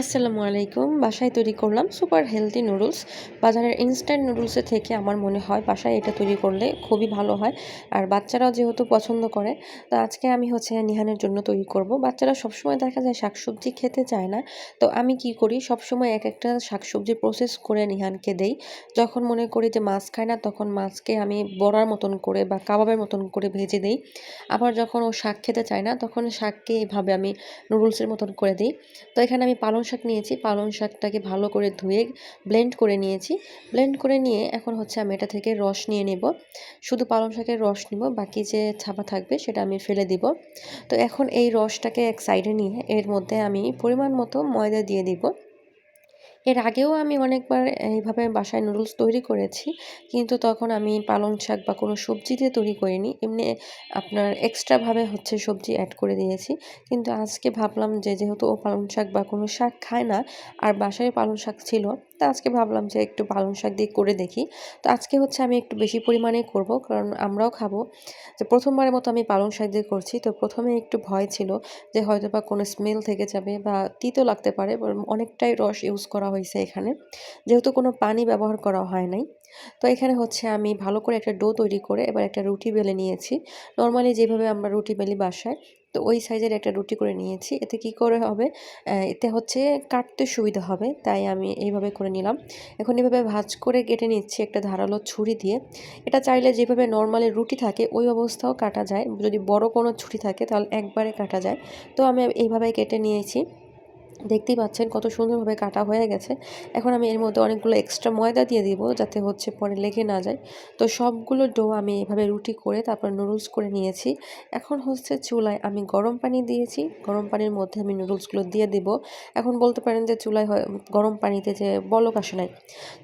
আসসালামু আলাইকুম। বাসায় তৈরি করলাম সুপার হেলদি নুডলস। বাজারের ইনস্ট্যান্ট নুডলসের থেকে আমার মনে হয় বাসায় এটা তৈরি করলে খুবই ভালো হয়। আর বাচ্চারাও যেহেতু পছন্দ করে, তো আজকে আমি হচ্ছে নিহানের জন্য তৈরি করব। বাচ্চারা সবসময় দেখা যায় শাকসবজি খেতে চায় না। তো আমি কি করি, সবসময় এক একটা শাকসবজি প্রসেস করে নিহানকে দেই। যখন মনে করি যে মাছ খায় না, তখন মাছকে আমি বড়ার মতন করে বা কাবাবের মতন করে ভেজে দিই। আবার যখন ও শাক খেতে চায় না, তখন শাককে এইভাবে আমি নুডলসের মতন করে দিই। তো এখানে আমি পালং শাক নিয়েছি, পালং শাকটাকে ভালো করে ধুয়ে ব্লেন্ড করে নিয়েছি। ব্লেন্ড করে নিয়ে এখন হচ্ছে আমি এটা থেকে রস নিয়ে নেব। শুধু পালং শাকের রস নিব, বাকি যে ছাপা থাকবে সেটা আমি ফেলে দিব। তো এখন এই রসটাকে এক সাইডে নিয়ে এর মধ্যে আমি পরিমাণ মতো ময়দা দিয়ে দিব। এর আগেও আমি অনেকবার এইভাবে বাসায় নুডলস তৈরি করেছি। কিন্তু তখন আমি পালং শাক বা কোনো সবজি দিয়ে তৈরি করিনি। এমনি আপনার এক্সট্রাভাবে হচ্ছে সবজি অ্যাড করে দিয়েছি। কিন্তু আজকে ভাবলাম যে যেহেতু ও পালং শাক বা কোনো শাক খায় না, আর বাসায় পালং শাক ছিল আজকে ভাবলাম যে একটু পালং শাক দিয়ে করে দেখি। তো আজকে হচ্ছে আমি একটু বেশি পরিমাণে করব, কারণ আমরাও খাব। যে প্রথমবারের মতো আমি পালং শাক দিয়ে করছি। তো প্রথমে একটু ভয় ছিল যে হয়তো বা কোনো স্মেল থেকে যাবে বা তিতো লাগতে পারে অনেকটাই রস ইউজ করা হয়েছে এখানে। যেহেতু কোনো পানি ব্যবহার করা হয় নাই। তো এখানে হচ্ছে আমি ভালো করে একটা ডো তৈরি করে এবার একটা রুটি বেলে নিয়েছি। নর্মালি যেভাবে আমরা রুটি বেলি বাসায়, তো ওই সাইজের একটা রুটি করে নিয়েছি। এতে কি করে হবে? এতে হচ্ছে কাটতে সুবিধা হবে, তাই আমি এইভাবে করে নিলাম। এখন এভাবে ভাজ করে কেটে নিচ্ছি একটা ধারালো ছুরি দিয়ে। এটা চাইলে যেভাবে নর্মালি রুটি থাকে, ওই অবস্থাও কাটা যায়। যদি বড় কোনো ছুরি থাকে, তাহলে একবারে কাটা যায়। তো আমি এইভাবে কেটে নিয়েছি। দেখতেই পাচ্ছেন কত সুন্দরভাবে কাটা হয়ে গেছে। এখন আমি এর মধ্যে অনেকগুলো এক্সট্রা ময়দা দিয়ে দিব যাতে হচ্ছে পরে লেগে না যায়। তো সবগুলো ডো আমি এভাবে রুটি করে তারপর নুডলস করে নিয়েছি। এখন হচ্ছে চুলায় আমি গরম পানি দিয়েছি। গরম পানির মধ্যে আমি নুডলসগুলো দিয়ে দিব। এখন বলতে পারেন যে চুলায় গরম পানিতে যে বলক আসে নাই।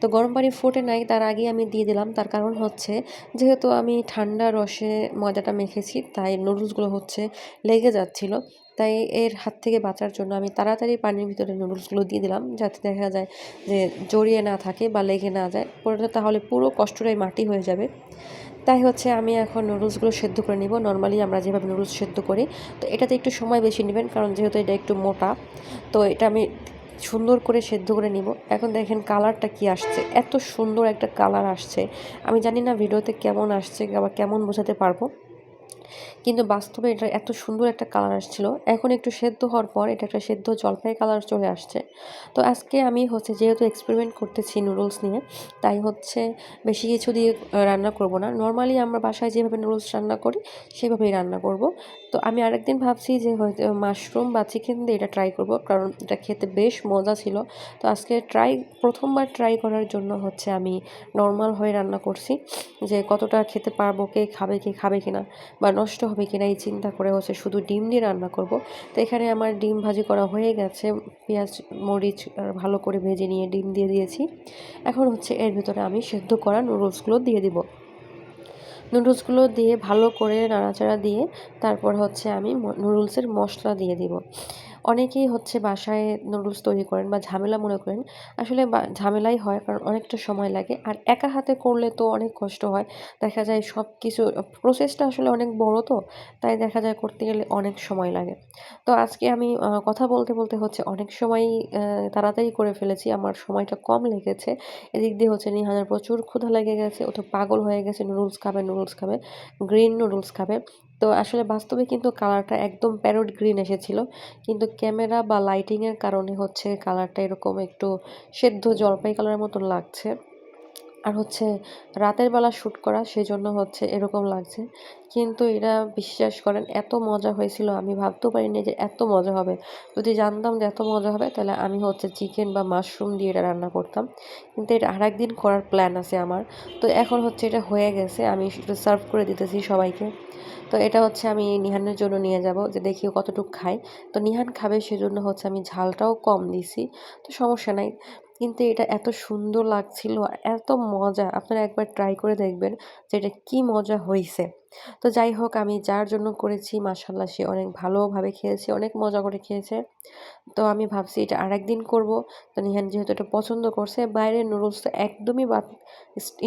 তো গরম পানি ফোটে নাই, তার আগে আমি দিয়ে দিলাম। তার কারণ হচ্ছে যেহেতু আমি ঠান্ডা রসে ময়দাটা মেখেছি, তাই নুডলসগুলো হচ্ছে লেগে যাচ্ছিল। তাই এর হাত থেকে বাঁচার জন্য আমি তাড়াতাড়ি পানির ভিতরে নুডলসগুলো দিয়ে দিলাম, যাতে দেখা যায় যে জড়িয়ে না থাকে বা লেগে না যায়। পরে তাহলে পুরো কষ্টটাই মাটি হয়ে যাবে। তাই হচ্ছে আমি এখন নুডলসগুলো সেদ্ধ করে নিব। নর্মালি আমরা যেভাবে নুডলস সেদ্ধ করি, তো এটাতে একটু সময় বেশি নেবেন, কারণ যেহেতু এটা একটু মোটা, তো এটা আমি সুন্দর করে সেদ্ধ করে নিব। এখন দেখেন কালারটা কি আসছে, এত সুন্দর একটা কালার আসছে। আমি জানি না ভিডিওতে কেমন আসছে বা কেমন বোঝাতে পারব। কিন্তু বাস্তবে এটা এত সুন্দর একটা কালার আসছিল। এখন একটু সেদ্ধ হওয়ার পর এটা একটা সেদ্ধ জলপাই কালার চলে আসছে। তো আজকে আমি হচ্ছে যেহেতু এক্সপেরিমেন্ট করতেছি নুডলস নিয়ে, তাই হচ্ছে বেশি কিছু দিয়ে রান্না করব না। নর্মালি আমরা বাসায় যেভাবে নুডলস রান্না করি, সেভাবেই রান্না করব। তো আমি আরেকদিন ভাবছি যে মাশরুম বা চিকেন দিয়ে এটা ট্রাই করব, কারণ এটা খেতে বেশ মজা ছিল। তো আজকে ট্রাই প্রথমবার ট্রাই করার জন্য হচ্ছে আমি নর্মাল হয়ে রান্না করছি যে কতটা খেতে পারব, কে খাবে কে খাবে কিনা, বা নষ্ট হবে কিনা এই চিন্তা করে হচ্ছে শুধু ডিম দিয়ে রান্না করব। তো এখানে আমার ডিম ভাজি করা হয়ে গেছে। পেঁয়াজ, মরিচ ভালো করে ভেজে নিয়ে ডিম দিয়ে দিয়েছি। এখন হচ্ছে এর ভিতরে আমি সেদ্ধ করা নুডলসগুলো দিয়ে দিব। নুডলসগুলো দিয়ে ভালো করে নাড়াচাড়া দিয়ে তারপর হচ্ছে আমি নুডলসের মশলা দিয়ে দিব। অনেকেই হচ্ছে বাসায় নুডলস তৈরি করেন বা ঝামেলা মনে করেন। আসলে ঝামেলাই হয় কারণ অনেকটা সময় লাগে। আর একা হাতে করলে তো অনেক কষ্ট হয়। দেখা যায় সব কিছু প্রসেসটা আসলে অনেক বড় তো, তাই দেখা যায় করতে গেলে অনেক সময় লাগে। তো আজকে আমি কথা বলতে বলতে হচ্ছে অনেক সময় তাড়াতাড়ি করে ফেলেছি। আমার সময়টা কম লেগেছে। এদিক দিয়ে হচ্ছে নিহানের প্রচুর ক্ষুধা লেগে গেছে। ও তো পাগল হয়ে গেছে। নুডলস খাবে নুডলস খাবে। গ্রিন নুডলস খাবে। তো আসলে বাস্তবে কিন্তু কালারটা একদম প্যারোড গ্রিন এসেছিল। কিন্তু ক্যামেরা বা লাইটিংয়ের কারণে হচ্ছে কালারটা এরকম একটু সেদ্ধ জলপাই কালারের মতন লাগছে। আর হচ্ছে রাতের বেলা শ্যুট করা সেই জন্য হচ্ছে এরকম লাগছে। কিন্তু এটা বিশ্বাস করেন এত মজা হয়েছিল, আমি ভাবতেও পারিনি যে এত মজা হবে। যদি জানতাম যে এত মজা হবে, তাহলে আমি হচ্ছে চিকেন বা মাশরুম দিয়ে এটা রান্না করতাম। কিন্তু এটা আর একদিন করার প্ল্যান আছে আমার। তো এখন হচ্ছে এটা হয়ে গেছে, আমি সার্ভ করে দিতেছি সবাইকে। তো এটা হচ্ছে আমি নিহানের জন্য নিয়ে যাব, যে দেখি কতটুকু খাই তো নিহান খাবে সেজন্য হচ্ছে আমি ঝালটাও কম দিছি, তো সমস্যা নাই। কিন্তু এটা এত সুন্দর লাগছিল এত মজা। আপনারা একবার ট্রাই করে দেখবেন যে এটা কী মজা হয়েছে তো যাই হোক, আমি যার জন্য করেছি মাসাল্লাহ সে অনেক ভালোভাবে খেয়েছে, অনেক মজা করে খেয়েছে। তো আমি ভাবছি এটা আর একদিন করব। তো নিহান যেহেতু এটা পছন্দ করছে, বাইরের নুডলস তো একদমই বাদ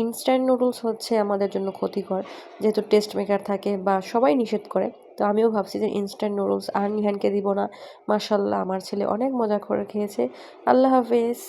ইনস্ট্যান্ট নুডলস হচ্ছে আমাদের জন্য ক্ষতিকর। যেহেতু টেস্ট মেকার থাকে বা সবাই নিষেধ করে, তো আমিও ভাবছি যে ইনস্ট্যান্ট নুডলস আর নিহানকে দিব না। মার্শাল্লাহ আমার ছেলে অনেক মজা করে খেয়েছে। আল্লাহ হাফেজ।